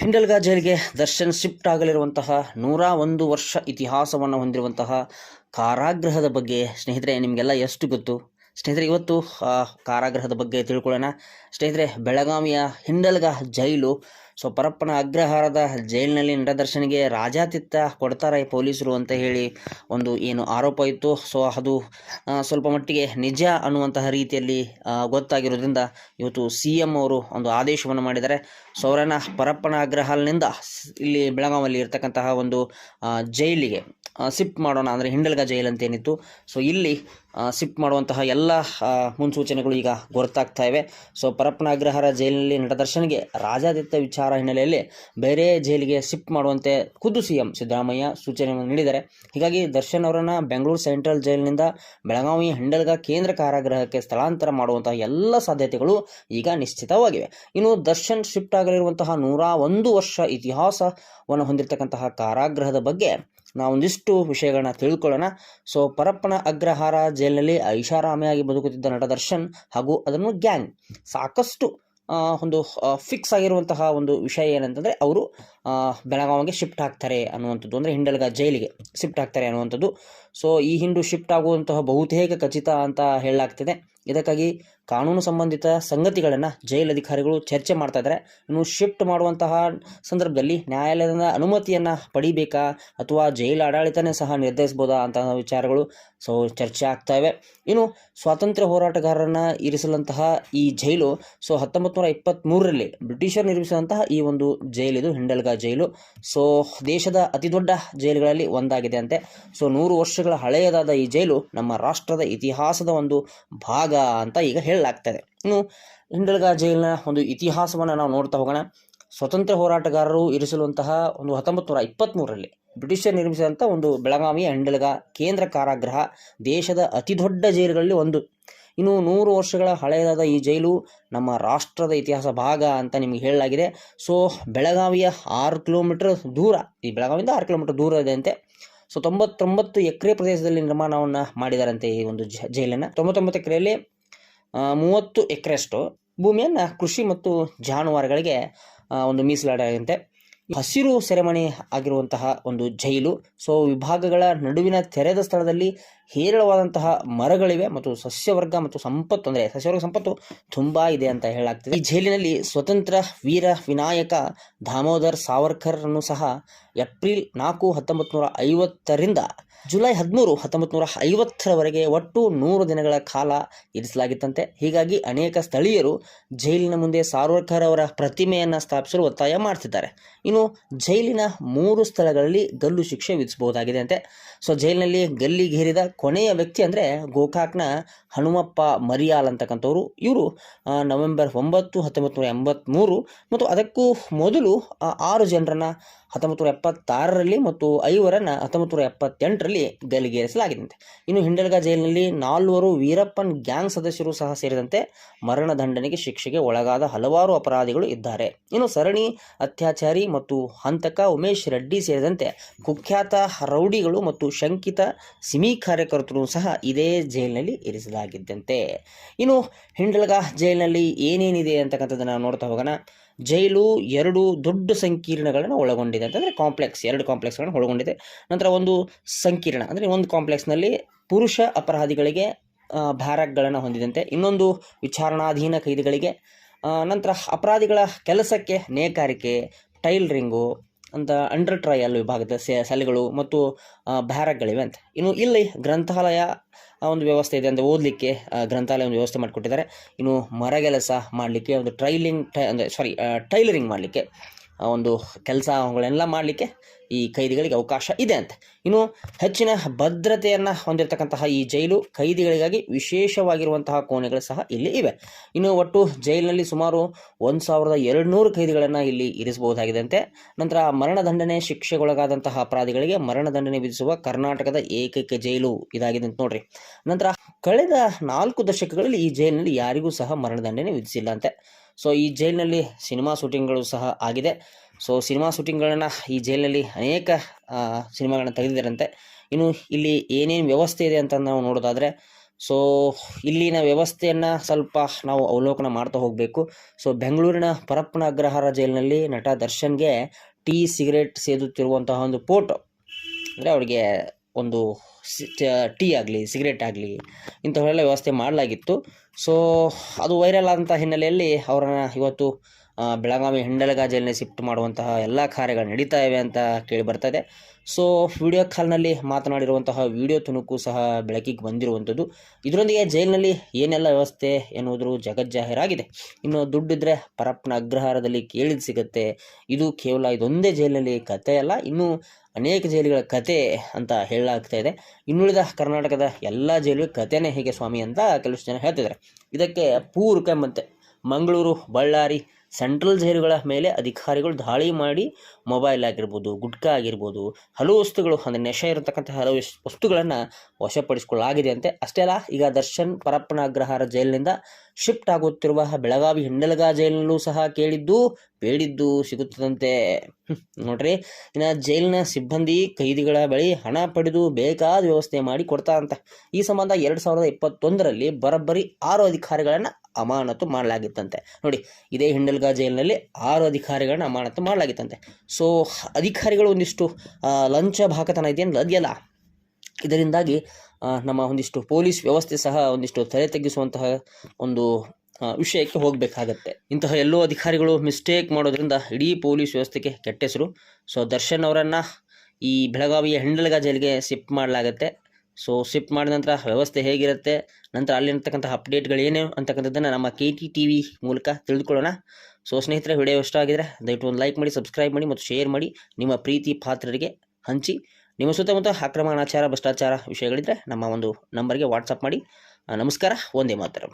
ಹಿಂಡಲ್ಗಾ ಜೈಲಿಗೆ ದರ್ಶನ್ ಶಿಫ್ಟ್ ಆಗಲಿರುವಂತಹ ನೂರ ಒಂದು ವರ್ಷ ಇತಿಹಾಸವನ್ನು ಹೊಂದಿರುವಂತಹ ಕಾರಾಗೃಹದ ಬಗ್ಗೆ ಸ್ನೇಹಿತರೆ, ನಿಮಗೆಲ್ಲ ಎಷ್ಟು ಗೊತ್ತು? ಸ್ನೇಹಿತರೆ, ಇವತ್ತು ಕಾರಾಗೃಹದ ಬಗ್ಗೆ ತಿಳ್ಕೊಳ್ಳೋಣ. ಸ್ನೇಹಿತರೆ, ಬೆಳಗಾವಿಯ ಹಿಂಡಲ್ಗಾ ಜೈಲು ಸೊ ಪರಪ್ಪನ ಅಗ್ರಹಾರದ ಜೈಲಿನಲ್ಲಿ ನಟದರ್ಶನಿಗೆ ರಾಜಾತಿಥ್ಯ ಕೊಡ್ತಾರೆ ಪೊಲೀಸರು ಅಂತ ಹೇಳಿ ಒಂದು ಏನು ಆರೋಪ ಇತ್ತು. ಸೊ ಅದು ಸ್ವಲ್ಪ ಮಟ್ಟಿಗೆ ನಿಜ ಅನ್ನುವಂತಹ ರೀತಿಯಲ್ಲಿ ಗೊತ್ತಾಗಿರೋದ್ರಿಂದ ಇವತ್ತು ಸಿ ಎಂ ಅವರು ಒಂದು ಆದೇಶವನ್ನು ಮಾಡಿದ್ದಾರೆ. ಸೊ ಅವರನ್ನು ಪರಪ್ಪನ ಅಗ್ರಹಾಲ್ನಿಂದ ಇಲ್ಲಿ ಬೆಳಗಾವಲ್ಲಿ ಇರ್ತಕ್ಕಂತಹ ಒಂದು ಜೈಲಿಗೆ ಶಿಫ್ಟ್ ಮಾಡೋಣ ಅಂದರೆ ಹಿಂಡಲ್ಗ ಜೈಲ್ ಅಂತ ಏನಿತ್ತು. ಸೊ ಇಲ್ಲಿ ಶಿಫ್ಟ್ ಮಾಡುವಂತಹ ಎಲ್ಲ ಮುನ್ಸೂಚನೆಗಳು ಈಗ ಗೊತ್ತಾಗ್ತಾ ಇವೆ. ಸೊ ಪರಪ್ಪನ ಅಗ್ರಹಾರ ಜೈಲಿನಲ್ಲಿ ನಟದರ್ಶನ್ಗೆ ರಾಜಾದಿತ್ಯ ವಿಚಾರ ಹಿನ್ನೆಲೆಯಲ್ಲಿ ಬೇರೆ ಜೈಲಿಗೆ ಶಿಫ್ಟ್ ಮಾಡುವಂತೆ ಖುದ್ದು ಸಿಎಂ ಸಿದ್ದರಾಮಯ್ಯ ಸೂಚನೆಯನ್ನು ನೀಡಿದ್ದಾರೆ. ಹೀಗಾಗಿ ದರ್ಶನ್ ಅವರನ್ನು ಬೆಂಗಳೂರು ಸೆಂಟ್ರಲ್ ಜೈಲಿನಿಂದ ಬೆಳಗಾವಿ ಹಂಡಲ್ಗ ಕೇಂದ್ರ ಕಾರಾಗೃಹಕ್ಕೆ ಸ್ಥಳಾಂತರ ಮಾಡುವಂತಹ ಎಲ್ಲ ಸಾಧ್ಯತೆಗಳು ಈಗ ನಿಶ್ಚಿತವಾಗಿವೆ. ಇನ್ನು ದರ್ಶನ್ ಶಿಫ್ಟ್ ಆಗಲಿರುವಂತಹ ನೂರ ಒಂದು ವರ್ಷ ಇತಿಹಾಸವನ್ನು ಹೊಂದಿರತಕ್ಕಂತಹ ಕಾರಾಗೃಹದ ಬಗ್ಗೆ ನಾವೊಂದಿಷ್ಟು ವಿಷಯಗಳನ್ನ ತಿಳ್ಕೊಳ್ಳೋಣ. ಸೊ, ಪರಪ್ಪನ ಅಗ್ರಹಾರ ಜೈಲಿನಲ್ಲಿ ಐಷಾರಾಮಿಯಾಗಿ ಬದುಕುತ್ತಿದ್ದ ನಟ ದರ್ಶನ್ ಹಾಗೂ ಅದನ್ನು ಗ್ಯಾಂಗ್ ಸಾಕಷ್ಟು ಒಂದು ಫಿಕ್ಸ್ ಆಗಿರುವಂತಹ ಒಂದು ವಿಷಯ ಏನಂತಂದರೆ ಅವರು ಬೆಳಗಾವಿಗೆ ಶಿಫ್ಟ್ ಆಗ್ತಾರೆ ಅನ್ನುವಂಥದ್ದು. ಅಂದರೆ ಹಿಂಡಲ್ಗ ಜೈಲಿಗೆ ಶಿಫ್ಟ್ ಆಗ್ತಾರೆ ಅನ್ನುವಂಥದ್ದು. ಸೊ ಈ ಹಿಂಡು ಶಿಫ್ಟ್ ಆಗುವಂತಹ ಬಹುತೇಕ ಖಚಿತ ಅಂತ ಹೇಳಲಾಗ್ತಿದೆ. ಇದಕ್ಕಾಗಿ ಕಾನೂನು ಸಂಬಂಧಿತ ಸಂಗತಿಗಳನ್ನು ಜೈಲ್ ಅಧಿಕಾರಿಗಳು ಚರ್ಚೆ ಮಾಡ್ತಾ ಇದ್ದಾರೆ ಇನ್ನು ಶಿಫ್ಟ್ ಮಾಡುವಂತಹ ಸಂದರ್ಭದಲ್ಲಿ ನ್ಯಾಯಾಲಯದ ಅನುಮತಿಯನ್ನು ಪಡಿಬೇಕಾ ಅಥವಾ ಜೈಲ್ ಆಡಳಿತನೇ ಸಹ ನಿರ್ಧರಿಸ್ಬೋದಾ ಅಂತಹ ವಿಚಾರಗಳು ಸೊ ಚರ್ಚೆ ಆಗ್ತಾ ಇವೆ. ಇನ್ನು ಸ್ವಾತಂತ್ರ್ಯ ಹೋರಾಟಗಾರರನ್ನ ಇರಿಸಲಂತಹ ಈ ಜೈಲು ಸೊ ಹತ್ತೊಂಬತ್ತು ನೂರ ಇಪ್ಪತ್ತ್ಮೂರರಲ್ಲಿ ಬ್ರಿಟಿಷರು ನಿರ್ಮಿಸಿದಂತಹ ಈ ಒಂದು ಜೈಲಿದು ಹಿಂಡಲ್ಗಾ ಜೈಲು. ಸೊ ದೇಶದ ಅತಿದೊಡ್ಡ ಜೈಲುಗಳಲ್ಲಿ ಒಂದಾಗಿದೆ ಅಂತೆ. ಸೊ ನೂರು ವರ್ಷಗಳ ಹಳೆಯದಾದ ಈ ಜೈಲು ನಮ್ಮ ರಾಷ್ಟ್ರದ ಇತಿಹಾಸದ ಒಂದು ಭಾಗ ಅಂತ ಈಗ ಹೇಳಲಾಗ್ತದೆ ಇನ್ನು ಹಿಂಡಲ್ಗಾ ಜೈಲಿನ ಒಂದು ಇತಿಹಾಸವನ್ನು ನಾವು ನೋಡ್ತಾ ಹೋಗೋಣ. ಸ್ವತಂತ್ರ ಹೋರಾಟಗಾರರು ಇರಿಸಲುವಂತಹ ಒಂದು ಹತ್ತೊಂಬತ್ತು ನೂರ ಇಪ್ಪತ್ತ್ಮೂರರಲ್ಲಿ ಬ್ರಿಟಿಷರು ನಿರ್ಮಿಸಿದಂಥ ಒಂದು ಬೆಳಗಾವಿಯ ಹಿಂಡಲ್ಗಾ ಕೇಂದ್ರ ಕಾರಾಗೃಹ ದೇಶದ ಅತಿದೊಡ್ಡ ಜೈಲುಗಳಲ್ಲಿ ಒಂದು. ಇನ್ನು ನೂರು ವರ್ಷಗಳ ಹಳೆಯದಾದ ಈ ಜೈಲು ನಮ್ಮ ರಾಷ್ಟ್ರದ ಇತಿಹಾಸ ಭಾಗ ಅಂತ ನಿಮಗೆ ಹೇಳಲಾಗಿದೆ. ಸೊ, ಬೆಳಗಾವಿಯ ಆರು ಕಿಲೋಮೀಟರ್ ದೂರ, ಈ ಬೆಳಗಾವಿಯಿಂದ ಆರು ಕಿಲೋಮೀಟರ್ ದೂರ ಇದೆ ಅಂತೆ. ಸೊ, ತೊಂಬತ್ತೊಂಬತ್ತು ಎಕರೆ ಪ್ರದೇಶದಲ್ಲಿ ನಿರ್ಮಾಣವನ್ನು ಮಾಡಿದಾರಂತೆ ಈ ಒಂದು ಜೈಲನ್ನು. ತೊಂಬತ್ತೊಂಬತ್ತು ಎಕರೆಯಲ್ಲಿ ಮೂವತ್ತು ಎಕರೆಯಷ್ಟು ಭೂಮಿಯನ್ನು ಕೃಷಿ ಮತ್ತು ಜಾನುವಾರುಗಳಿಗೆ ಒಂದು ಮೀಸಲಾಡಂತೆ ಹಸಿರು ಸೆರೆಮನೆ ಆಗಿರುವಂತಹ ಒಂದು ಜೈಲು. ಸೊ ವಿಭಾಗಗಳ ನಡುವಿನ ತೆರೆದ ಸ್ಥಳದಲ್ಲಿ ಹೇರಳವಾದಂತಹ ಮರಗಳಿವೆ ಮತ್ತು ಸಸ್ಯವರ್ಗ ಮತ್ತು ಸಂಪತ್ತು ಅಂದರೆ ಸಸ್ಯವರ್ಗ ಸಂಪತ್ತು ತುಂಬ ಇದೆ ಅಂತ ಹೇಳಲಾಗ್ತದೆ. ಈ ಜೈಲಿನಲ್ಲಿ ಸ್ವತಂತ್ರ ವೀರ ವಿನಾಯಕ ದಾಮೋದರ್ ಸಾವರ್ಕರ್ರನ್ನು ಸಹ ಏಪ್ರಿಲ್ ನಾಲ್ಕು ಹತ್ತೊಂಬತ್ತು ನೂರ ಐವತ್ತರಿಂದ ಜುಲೈ ಹದಿಮೂರು ಹತ್ತೊಂಬತ್ತು ನೂರ ಐವತ್ತರವರೆಗೆ ಒಟ್ಟು ನೂರು ದಿನಗಳ ಕಾಲ ಇರಿಸಲಾಗಿತ್ತಂತೆ. ಹೀಗಾಗಿ ಅನೇಕ ಸ್ಥಳೀಯರು ಜೈಲಿನ ಮುಂದೆ ಸಾವರ್ಕರ್ ಅವರ ಪ್ರತಿಮೆಯನ್ನು ಸ್ಥಾಪಿಸಲು ಒತ್ತಾಯ ಮಾಡ್ತಿದ್ದಾರೆ. ಇನ್ನು ಜೈಲಿನ ಮೂರು ಸ್ಥಳಗಳಲ್ಲಿ ಗಲ್ಲು ಶಿಕ್ಷೆ ವಿಧಿಸಬಹುದಾಗಿದೆ ಅಂತೆ. ಸೊ, ಜೈಲಿನಲ್ಲಿ ಗಲ್ಲಿಗೇರಿದ ಕೊನೆಯ ವ್ಯಕ್ತಿ ಅಂದರೆ ಗೋಕಾಕ್ನ ಹನುಮಪ್ಪ ಮರಿಯಾಲ್ ಅಂತಕ್ಕಂಥವ್ರು. ಇವರು ನವೆಂಬರ್ ಒಂಬತ್ತು ಹತ್ತೊಂಬತ್ತು ಎಂಬತ್ತ್ಮೂರು ಮತ್ತು ಅದಕ್ಕೂ ಮೊದಲು ಆರು ಜನರನ್ನು ಹತ್ತೊಂಬತ್ತು ನೂರ ಎಪ್ಪತ್ತಾರರಲ್ಲಿ ಮತ್ತು ಐವರನ್ನು ಹತ್ತೊಂಬತ್ತು ನೂರ ಎಪ್ಪತ್ತೆಂಟರಲ್ಲಿ ಗಲ್ಲಿಗೇರಿಸಲಾಗಿದಂತೆ ಇನ್ನು ಹಿಂಡಲ್ಗಾ ಜೈಲಿನಲ್ಲಿ ನಾಲ್ವರು ವೀರಪ್ಪನ್ ಗ್ಯಾಂಗ್ ಸದಸ್ಯರು ಸಹ ಸೇರಿದಂತೆ ಮರಣ ದಂಡನೆಗೆ ಶಿಕ್ಷೆಗೆ ಒಳಗಾದ ಹಲವಾರು ಅಪರಾಧಿಗಳು ಇದ್ದಾರೆ. ಇನ್ನು ಸರಣಿ, ಅತ್ಯಾಚಾರಿ ಮತ್ತು ಹಂತಕ ಉಮೇಶ್ ರೆಡ್ಡಿ ಸೇರಿದಂತೆ ಕುಖ್ಯಾತ ರೌಡಿಗಳು ಮತ್ತು ಶಂಕಿತ ಸಿಮಿ ಕಾರ್ಯಕರ್ತರು ಸಹ ಇದೇ ಜೈಲಿನಲ್ಲಿ ಇರಿಸಲಾಗಿದ್ದಂತೆ. ಇನ್ನು ಹಿಂಡಲ್ಗಾ ಜೈಲಿನಲ್ಲಿ ಏನೇನಿದೆ ಅಂತಕ್ಕಂಥದ್ದನ್ನು ನೋಡ್ತಾ ಹೋಗೋಣ. ಜೈಲು ಎರಡು ದೊಡ್ಡ ಸಂಕೀರ್ಣಗಳನ್ನು ಒಳಗೊಂಡಿದೆ ಅಂತಂದರೆ ಕಾಂಪ್ಲೆಕ್ಸ್, ಎರಡು ಕಾಂಪ್ಲೆಕ್ಸ್ಗಳನ್ನು ಒಳಗೊಂಡಿದೆ. ನಂತರ ಒಂದು ಸಂಕೀರ್ಣ, ಅಂದರೆ ಒಂದು ಕಾಂಪ್ಲೆಕ್ಸ್ನಲ್ಲಿ ಪುರುಷ ಅಪರಾಧಿಗಳಿಗೆ ಭಾರಕ್ಗಳನ್ನು ಹೊಂದಿದಂತೆ. ಇನ್ನೊಂದು ವಿಚಾರಣಾಧೀನ ಕೈದಿಗಳಿಗೆ ನಂತರ ಅಪರಾಧಿಗಳ ಕೆಲಸಕ್ಕೆ ನೇಕಾರಿಕೆ ಟೈಲರಿಂಗು ಅಂತ ಅಂಡರ್ ಟ್ರಯಲ್ ವಿಭಾಗದ ಸೆಲ್ಗಳು ಮತ್ತು ಬ್ಯಾರಕ್ಗಳಿವೆ ಅಂತ. ಇನ್ನು ಇಲ್ಲಿ ಗ್ರಂಥಾಲಯ ಒಂದು ವ್ಯವಸ್ಥೆ ಇದೆ ಅಂದರೆ ಓದಲಿಕ್ಕೆ ಗ್ರಂಥಾಲಯ ಒಂದು ವ್ಯವಸ್ಥೆ ಮಾಡಿಕೊಟ್ಟಿದ್ದಾರೆ. ಇನ್ನು ಮರಗೆಲಸ ಮಾಡಲಿಕ್ಕೆ ಒಂದು ಟ್ರೈಲಿಂಗ್ ಟೈ ಅಂದರೆ ಸಾರಿ ಟೈಲರಿಂಗ್ ಮಾಡಲಿಕ್ಕೆ. ಒಂದು ಕೆಲಸ ಕೆಲಸಗಳೆಲ್ಲ ಮಾಡಲಿಕ್ಕೆ ಈ ಕೈದಿಗಳಿಗೆ ಅವಕಾಶ ಇದೆ ಅಂತ. ಇನ್ನು ಹೆಚ್ಚಿನ ಭದ್ರತೆಯನ್ನು ಹೊಂದಿರತಕ್ಕಂತಹ ಈ ಜೈಲು ಕೈದಿಗಳಿಗಾಗಿ ವಿಶೇಷವಾಗಿರುವಂತಹ ಕೋಣೆಗಳು ಸಹ ಇಲ್ಲಿ ಇವೆ. ಇನ್ನು ಒಟ್ಟು ಜೈಲಿನಲ್ಲಿ ಸುಮಾರು ಒಂದು ಸಾವಿರದ ಎರಡುನೂರು ಕೈದಿಗಳನ್ನು ಇಲ್ಲಿ ಇರಿಸಬಹುದಾಗಿದಂತೆ ನಂತರ ಮರಣದಂಡನೆ ಶಿಕ್ಷೆಗೊಳಗಾದಂತಹ ಅಪರಾಧಿಗಳಿಗೆ ಮರಣದಂಡನೆ ವಿಧಿಸುವ ಕರ್ನಾಟಕದ ಏಕೈಕ ಜೈಲು ಇದಾಗಿದೆ ಅಂತ ನೋಡ್ರಿ. ನಂತರ ಕಳೆದ ನಾಲ್ಕು ದಶಕಗಳಲ್ಲಿ ಈ ಜೈಲಿನಲ್ಲಿ ಯಾರಿಗೂ ಸಹ ಮರಣದಂಡನೆ ವಿಧಿಸಿಲ್ಲ ಅಂತೆ. ಸೊ ಈ ಜೈಲಿನಲ್ಲಿ ಸಿನಿಮಾ ಶೂಟಿಂಗ್ಗಳು ಸಹ ಆಗಿದೆ. ಸೊ ಸಿನಿಮಾ ಶೂಟಿಂಗ್ಗಳನ್ನು ಈ ಜೈಲಿನಲ್ಲಿ ಅನೇಕ ಸಿನಿಮಾಗಳನ್ನ ತೆಗೆದಿದ್ದಾರಂತೆ. ಇನ್ನು ಇಲ್ಲಿ ಏನೇನು ವ್ಯವಸ್ಥೆ ಇದೆ ಅಂತ ನಾವು ನೋಡೋದಾದರೆ ಸೊ ಇಲ್ಲಿನ ವ್ಯವಸ್ಥೆಯನ್ನು ಸ್ವಲ್ಪ ನಾವು ಅವಲೋಕನ ಮಾಡ್ತಾ ಹೋಗಬೇಕು. ಸೊ ಬೆಂಗಳೂರಿನ ಪರಪ್ಪನ ಅಗ್ರಹಾರ ಜೈಲಿನಲ್ಲಿ ನಟ ದರ್ಶನ್ಗೆ ಟೀ, ಸಿಗರೇಟ್ ಸೇದುತ್ತಿರುವಂತಹ ಒಂದು ಫೋಟೋ, ಅಂದರೆ ಅವರಿಗೆ ಒಂದು ಟೀ ಆಗಲಿ, ಸಿಗರೇಟ್ ಆಗಲಿ ಇಂಥವೆಲ್ಲ ವ್ಯವಸ್ಥೆ ಮಾಡಲಾಗಿತ್ತು. ಸೊ ಅದು ವೈರಲ್ ಆದಂಥ ಹಿನ್ನೆಲೆಯಲ್ಲಿ ಅವರನ್ನು ಇವತ್ತು ಬೆಳಗಾವಿ ಹಿಂಡಲಗ ಜೈಲಿನ ಶಿಫ್ಟ್ ಮಾಡುವಂತಹ ಎಲ್ಲ ಕಾರ್ಯಗಳು ನಡೀತಾ ಇವೆ ಅಂತ ಕೇಳಿ ಬರ್ತದೆ. ಸೊ ವಿಡಿಯೋ ಕಾಲ್ನಲ್ಲಿ ಮಾತನಾಡಿರುವಂತಹ ವಿಡಿಯೋ ತುಣುಕು ಸಹ ಬೆಳಕಿಗೆ ಬಂದಿರುವಂಥದ್ದು. ಇದರೊಂದಿಗೆ ಜೈಲಿನಲ್ಲಿ ಏನೆಲ್ಲ ವ್ಯವಸ್ಥೆ ಎನ್ನುವುದರ ಜಗಜ್ಜಾಹೀರಾಗಿದೆ ಇನ್ನು ದುಡ್ಡಿದ್ರೆ ಪರಪ್ಪನ ಅಗ್ರಹಾರದಲ್ಲಿ ಕೇಳಿದ ಸಿಗುತ್ತೆ. ಇದು ಕೇವಲ ಇದೊಂದೇ ಜೈಲಿನಲ್ಲಿ ಕಥೆಯಲ್ಲ ಇನ್ನೂ ಅನೇಕ ಜೈಲುಗಳ ಕತೆ ಅಂತ ಹೇಳಲಾಗ್ತಾ ಇದೆ. ಇನ್ನುಳಿದ ಕರ್ನಾಟಕದ ಎಲ್ಲ ಜೈಲು ಕತೆನೇ ಹೇಗೆ ಸ್ವಾಮಿ ಅಂತ ಕೆಲವಷ್ಟು ಜನ ಹೇಳ್ತಿದ್ದಾರೆ. ಇದಕ್ಕೆ ಪೂರಕ ಎಂಬಂತೆ ಮಂಗಳೂರು, ಬಳ್ಳಾರಿ ಸೆಂಟ್ರಲ್ ಜೈಲುಗಳ ಮೇಲೆ ಅಧಿಕಾರಿಗಳು ದಾಳಿ ಮಾಡಿ ಮೊಬೈಲ್ ಆಗಿರ್ಬೋದು, ಗುಟ್ಕಾ ಆಗಿರ್ಬೋದು, ಹಲವು ವಸ್ತುಗಳು ಅಂದರೆ ನೆಶ ಇರತಕ್ಕಂಥ ಹಲವು ವಸ್ತುಗಳನ್ನು ವಶಪಡಿಸಿಕೊಳ್ಳಲಾಗಿದೆ ಅಂತೆ. ಅಷ್ಟೇ ಅಲ್ಲ, ಈಗ ದರ್ಶನ್ ಪರಪ್ಪನ ಅಗ್ರಹಾರ ಜೈಲಿನಿಂದ ಶಿಫ್ಟ್ ಆಗುತ್ತಿರುವ ಬೆಳಗಾವಿ ಹಿಂಡಲಗ ಜೈಲಿನಲ್ಲೂ ಸಹ ಕೇಳಿದ್ದು, ಬೇಡಿದ್ದು ಸಿಗುತ್ತದಂತೆ. ನೋಡ್ರಿ, ಇನ್ನು ಜೈಲಿನ ಸಿಬ್ಬಂದಿ ಕೈದಿಗಳ ಬಳಿ ಹಣ ಪಡೆದು ಬೇಕಾದ ವ್ಯವಸ್ಥೆ ಮಾಡಿ ಕೊಡ್ತಾರಂತೆ ಈ ಸಂಬಂಧ ಎರಡು ಸಾವಿರದ ಇಪ್ಪತ್ತೊಂದರಲ್ಲಿ ಬರೋಬ್ಬರಿ ಆರು ಅಧಿಕಾರಿಗಳನ್ನು ಅಮಾನತು ಮಾಡಲಾಗಿತ್ತಂತೆ. ನೋಡಿ, ಇದೇ ಹಿಂಡಲ್ಗಾ ಜೈಲಿನಲ್ಲಿ ಆರು ಅಧಿಕಾರಿಗಳನ್ನ ಅಮಾನತು ಮಾಡಲಾಗಿತ್ತಂತೆ. ಸೊ ಅಧಿಕಾರಿಗಳು ಒಂದಿಷ್ಟು ಲಂಚ ಭಾಗತನ ಇದೆಯಲ್ಲ ಅದೆಯಲ್ಲ ಇದರಿಂದಾಗಿ ನಮ್ಮ ಒಂದಿಷ್ಟು ಪೊಲೀಸ್ ವ್ಯವಸ್ಥೆ ಸಹ ಒಂದಿಷ್ಟು ತಲೆ ತಗ್ಗಿಸುವಂತಹ ಒಂದು ವಿಷಯಕ್ಕೆ ಹೋಗಬೇಕಾಗತ್ತೆ. ಇಂತಹ ಎಲ್ಲೋ ಅಧಿಕಾರಿಗಳು ಮಿಸ್ಟೇಕ್ ಮಾಡೋದ್ರಿಂದ ಇಡೀ ಪೊಲೀಸ್ ವ್ಯವಸ್ಥೆಗೆ ಕೆಟ್ಟ ಹೆಸರು ಸೊ ದರ್ಶನ್ ಅವರನ್ನು ಈ ಬೆಳಗಾವಿಯ ಹೆಂಡಲಗ ಜೈಲಿಗೆ ಶಿಫ್ಟ್ ಮಾಡಲಾಗತ್ತೆ. ಸೊ ಶಿಫ್ಟ್ ಮಾಡಿದ ನಂತರ ವ್ಯವಸ್ಥೆ ಹೇಗಿರುತ್ತೆ? ನಂತರ ಅಲ್ಲಿರ್ತಕ್ಕಂಥ ಅಪ್ಡೇಟ್ಗಳು ಏನು ಅಂತಕ್ಕಂಥದ್ದನ್ನು ನಮ್ಮ ಕೆ ಟಿ ಟಿ ವಿ ಮೂಲಕ ತಿಳಿದುಕೊಳ್ಳೋಣ. ಸೊ ಸ್ನೇಹಿತರೆ ವಿಡಿಯೋ ಇಷ್ಟ ಆಗಿದ್ರೆ ದಯವಿಟ್ಟು ಒಂದು ಲೈಕ್ ಮಾಡಿ ಸಬ್ಸ್ಕ್ರೈಬ್ ಮಾಡಿ ಮತ್ತು ಶೇರ್ ಮಾಡಿ. ನಿಮ್ಮ ಪ್ರೀತಿ ಪಾತ್ರರಿಗೆ ಹಂಚಿ. ನಿಮ್ಮ ಸುತ್ತಮುತ್ತ ಆಕ್ರಮಣಾಚಾರ, ಭ್ರಷ್ಟಾಚಾರ ವಿಷಯಗಳಿದ್ದರೆ ನಮ್ಮ ಒಂದು ನಂಬರ್ಗೆ ವಾಟ್ಸಪ್ ಮಾಡಿ. ನಮಸ್ಕಾರ, ಒಂದೇ ಮಾತರಂ.